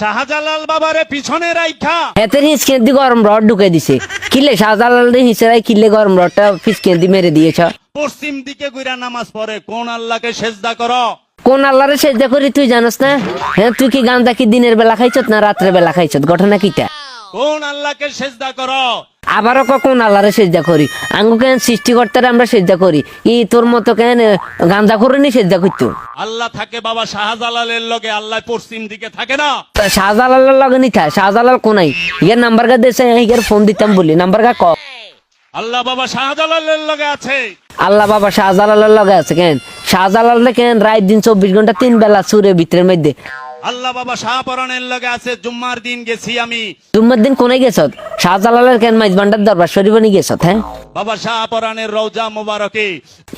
শাহজালাল বাবারে পিছনে রাইখা। হেতের হিসকেন দি গরম রড ঢুকে দিছে। কিলে শাহজালাল হিসেরাই কিলে গরম রডটা ফিসকেন দি মেরে দিয়েছ। পশ্চিম দিকে গুইরা নামাজ পড়ে কোন আল্লাহকে সেজদা করো? কোন আল্লাহরে সেজদা করি তুই জানোস না? হ্যাঁ তুই কি গান্দা কি দিনের বেলা খাইছত না রাত্রে বেলা খাইছত ঘটনা কিটা? কোন আল্লাহকে সেজদা করো? আবারও ক- কোন আল্লাহরে সেজদা করি? আঙ্গু কেন সৃষ্টিকর্তারে আমরা সেজদা করি? ই তোর মতো কেন গান্দা করে নি সেজদা করতো? আল্লাহ থাকে বাবা শাহজালালের লগে আল্লাহ পশ্চিম দিকে থাকে না। শাহজালালের লগে নি থা শাহজালাল কোনাই? ইয়ার নাম্বার গা দেশে ইয়ার ফোন দিতাম বলি নাম্বার গা ক? আল্লাহ বাবা শাহজালালের লগে আছে। আল্লাহ বাবা শাহজালালের লগে আছে কেন? শাহজালাল কেন রাত দিন চব্বিশ ঘণ্টা তিন বেলা সুরে ভিতরের মধ্যে আল্লাহ বাবা শাহপরানের লগে আছে জুম্মার দিন গেছি আমি। জুম্মার দিন কোনে গেছত? শাহজালালের কেন মাইজ ভান্ডার দরবার শরীফ নি গেছত হ্যাঁ? বাবা শাহপরানের রওজা মোবারকে।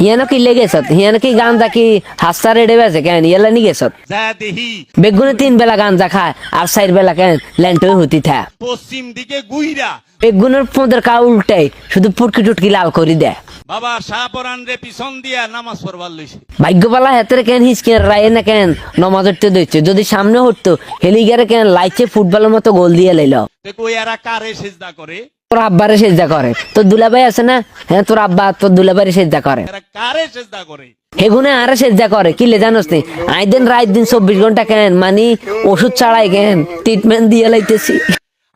হিয়ানো কি লেগেছত হিয়ানো কি গান্দা কি হাস্তা রেডে বেছে কেন? ইয়ালা নি গেছত? দেহি বেগুনে তিন বেলা গাঞ্জা খায় আর চার বেলা কেন? ল্যান্টই হতি থা। পশ্চিম দিকে গুইরা। বেগুনের পদের কা উল্টাই শুধু পুটকি টুটকি লাল করি দেয়। বাবা শাহপরান রে পিছন দিয়া নামাজ পড়বার লইছে। ভাগ্যপালা হাতের কেন হিসকেন রায় না কেন নমাজ উঠতে দিচ্ছে? যদি সামনে হতো হেলিগারে কেন লাইচে ফুটবলের মতো গোল দিয়ে লাইল? দেখো এরা কারে সেজদা করে? তোর আব্বারে সেজদা করে। তোর দুলাভাই আছে না? হ্যাঁ তোর আব্বা তোর দুলাভাইরে সেজদা করে। এরা কারে সেজদা করে? হেগুনে আরে সেজদা করে? কি লে জানোস নি? আই দিন রাত দিন চব্বিশ ঘণ্টা কেন? মানে ওষুধ ছাড়াই কেন? ট্রিটমেন্ট দিয়ে লাইতেছি।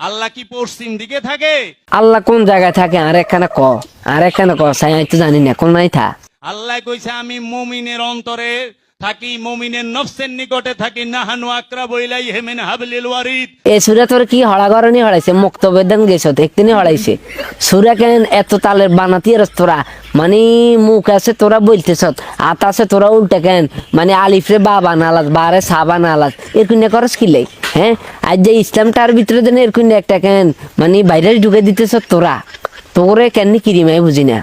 আল্লাহ কি পশ্চিম দিকে থাকে? আল্লাহ কোন জায়গায় থাকে? আর একখানা ক। আর একখানা ক সাই আমি তো জানি না কোন নাই থা আল্লাহ কইছে আমি মুমিনের অন্তরে থাকি মুমিনের নফসের নিকটে থাকি নাহানু আকরা বইলাই হেমেন হাবলিল ওয়ারিদ। এ সুরা তোর কি হড়া গরনি হড়াইছে? মুক্ত বেদন গেছ একদিনই হড়াইছে। সুরা কেন এত তালের বানাতি আর তোরা। মানে মুখ আছে তোরা বলতেছ আত আছে তোরা উল্টা কেন মানে আলিফরে বা বানালাস বারে সা বানালাস এরকম করস কি লাই? হ্যাঁ? আজ যে ইসলামটার ভিতরে দেন এরকম একটা কেন মানে ভাইরাস ঢুকে দিতেছ তোরা। তোরে কেন কিরিমাই বুঝি না